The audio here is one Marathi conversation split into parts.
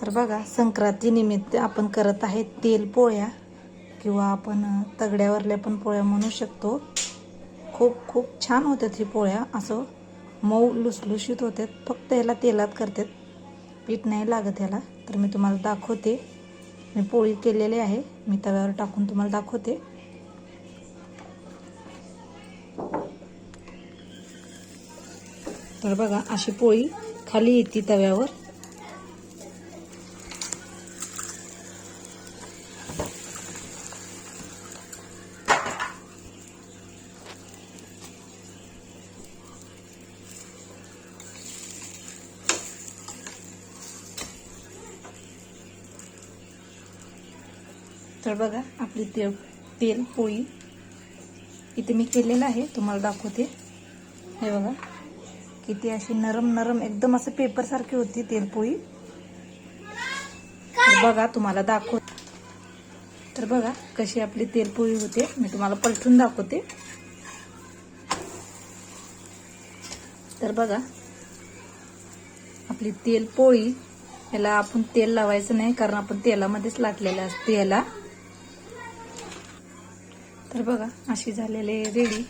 तर बघा संक्रांतीनिमित्त आपण करत आहे तेल पोळ्या किंवा आपण तगड्यावरल्या पण पोळ्या म्हणू शकतो. खूप खूप छान होत्यात ही पोळ्या. असं मऊ लुसलुशीत होत्यात. फक्त याला तेलात करतात पीठ नाही लागत ह्याला तर मी तुम्हाला दाखवते. मी पोळी केलेली आहे. मी तव्यावर टाकून तुम्हाला दाखवते. तर बघा अशी पोळी खाली येते तव्यावर. तर बघा आपली तेल तेल पोळी इथे मी केलेलं आहे तुम्हाला दाखवते. हे बघा किती अशी नरम नरम एकदम असं पेपरसारखी होती तेलपोळी तर बघा तुम्हाला दाखव तर बघा कशी आपली तेलपोळी होते. मी तुम्हाला पलटून दाखवते. तर बघा आपली तेलपोळी याला आपण तेल लावायचं नाही कारण आपण तेलामध्येच लाटलेलं असते याला. तर बघा अशी झालेली रेडी.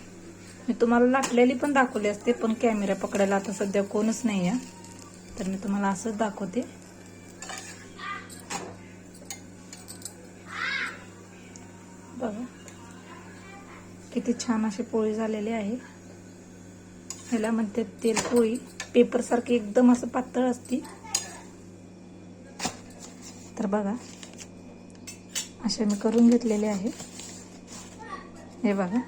मी तुम्हाला लाटलेली पण दाखवली असते पण कॅमेरा पकडायला आता सध्या कोणच नाही आहे तर मी तुम्हाला असंच दाखवते. बघा. किती छान अशी पोळी झालेली आहे. ह्याला म्हणते तेल पोळी. पेपरसारखी एकदम असं पातळ असती. तर बघा. असे मी करून घेतलेले आहे. हे बघा.